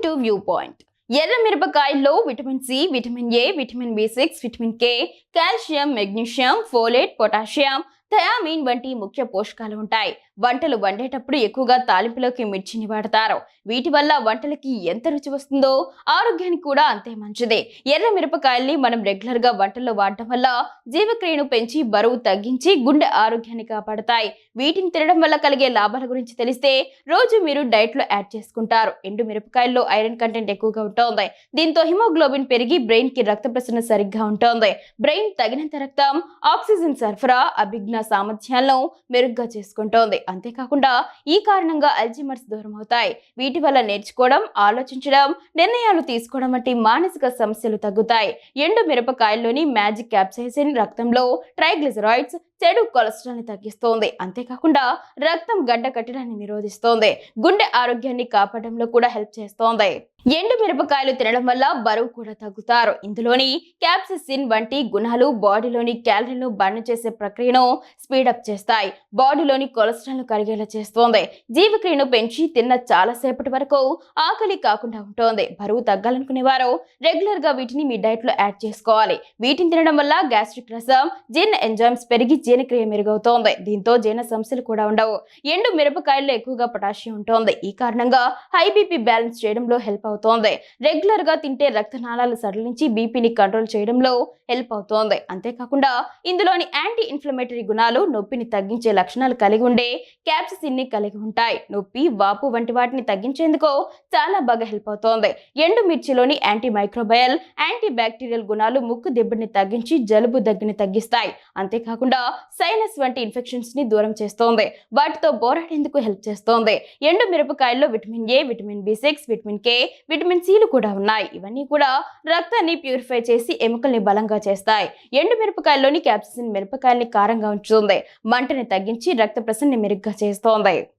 Welcome to view point ఎర్ర మిరపకాయల్లో vitamin C vitamin A vitamin B six vitamin K calcium magnesium folate potassium thiamine వంటి ముఖ్య పోషకాలు ఉంటాయి. వంటలు వండేటప్పుడు ఎక్కువగా తాలింపులోకి మిర్చిని వాడతారు. వీటి వల్ల వంటలకి ఎంత రుచి వస్తుందో ఆరోగ్యానికి కూడా అంతే మంచిదే. ఎర్ర మిరపకాయల్ని మనం రెగ్యులర్గా వంటల్లో వాడటం వల్ల జీవక్రియను పెంచి బరువు తగ్గించి గుండె ఆరోగ్యాన్ని కాపాడతాయి. వీటిని తినడం వల్ల కలిగే లాభాల గురించి తెలిస్తే రోజు మీరు డైట్లో యాడ్ చేసుకుంటారు. ఎండు మిరపకాయల్లో ఐరన్ కంటెంట్ ఎక్కువగా ఉంటుంది. దీంతో హిమోగ్లోబిన్ పెరిగి బ్రెయిన్కి రక్త ప్రసరణ సరిగ్గా ఉంటుంది. బ్రెయిన్ తగినంత రక్తం ఆక్సిజన్ సరఫరా అభిజ్ఞ సామర్థ్యాలను మెరుగ్గా చేసుకుంటోంది. అంతేకాకుండా ఈ కారణంగా అల్జిమర్స్ దూరం అవుతాయి వీటి వల్ల నేర్చుకోవడం ఆలోచించడం నిర్ణయాలు తీసుకోవడం వంటి మానసిక సమస్యలు తగ్గుతాయి. ఎండు మిరపకాయల్లోని మ్యాజిక్ క్యాప్సైసిన్ రక్తంలో ట్రైగ్లిజరాయిడ్స్ చెడు కొలెస్ట్రాల్ని తగ్గిస్తోంది. అంతేకాకుండా రక్తం గడ్డ కట్టడాన్ని నిరోధిస్తోంది. గుండె ఆరోగ్యాన్ని కాపాడంలో కూడా హెల్ప్ చేస్తోంది. ఎండు మిరపకాయలు తినడం వల్ల బరువు కూడా తగ్గుతారు. ఇందులోని క్యాప్సిసిన్ వంటి గుణాలు బాడీలోని క్యాలరీలను బర్న్ చేసే ప్రక్రియను స్పీడప్ చేస్తాయి. బాడీలోని కొలెస్ట్రాల్ను కరిగేలా చేస్తోంది. జీవక్రియను పెంచి తిన్న చాలా సేపటి వరకు ఆకలి కాకుండా ఉంటుంది. బరువు తగ్గాలనుకునే వారు రెగ్యులర్గా వీటిని మీ డైట్లో యాడ్ చేసుకోవాలి. వీటిని తినడం వల్ల గ్యాస్ట్రిక్ రసం జీర్ణ ఎంజైమ్స్ పెరిగి జీర్ణక్రియ మెరుగవుతోంది. దీంతో జీర్ణ సమస్యలు కూడా ఉండవు. ఎండు మిరపకాయల్లో ఎక్కువగా పొటాషియం ఉంటుంది. ఈ కారణంగా హై బీపీ బ్యాలెన్స్ చేయడంలో హెల్ప్ అవుతోంది. రెగ్యులర్గా తింటే రక్తనాళాలు సడలించి బీపీని కంట్రోల్ చేయడంలో హెల్ప్ అవుతోంది. అంతేకాకుండా ఇందులోని యాంటీ ఇన్ఫ్లమేటరీ గుణాలు నొప్పిని తగ్గించే లక్షణాలు కలిగి ఉండే క్యాప్సిసిన్ని కలిగి ఉంటాయి. నొప్పి వాపు వంటి వాటిని తగ్గించేందుకు చాలా బాగా హెల్ప్ అవుతోంది. ఎండు మిర్చిలోని యాంటీ మైక్రోబయల్ యాంటీ బ్యాక్టీరియల్ గుణాలు ముక్కు దెబ్బని తగ్గించి జలుబు దగ్గుని తగ్గిస్తాయి. అంతేకాకుండా సైనస్ వంటి ఇన్ఫెక్షన్స్ని దూరం చేస్తోంది. వాటితో పోరాడేందుకు హెల్ప్ చేస్తోంది. ఎండు మిరపకాయల్లో vitamin A vitamin B six vitamin K vitamin సిలు కూడా ఉన్నాయి. ఇవన్నీ కూడా రక్తాన్ని ప్యూరిఫై చేసి ఎముకల్ని బలంగా చేస్తాయి. ఎండు మిరపకాయల్లోని క్యాప్సిన్ మిరపకాయల్ని కారంగా ఉంచుతుంది. మంటని తగ్గించి రక్త ప్రసరణ మెరుగ్గా చేస్తోంది.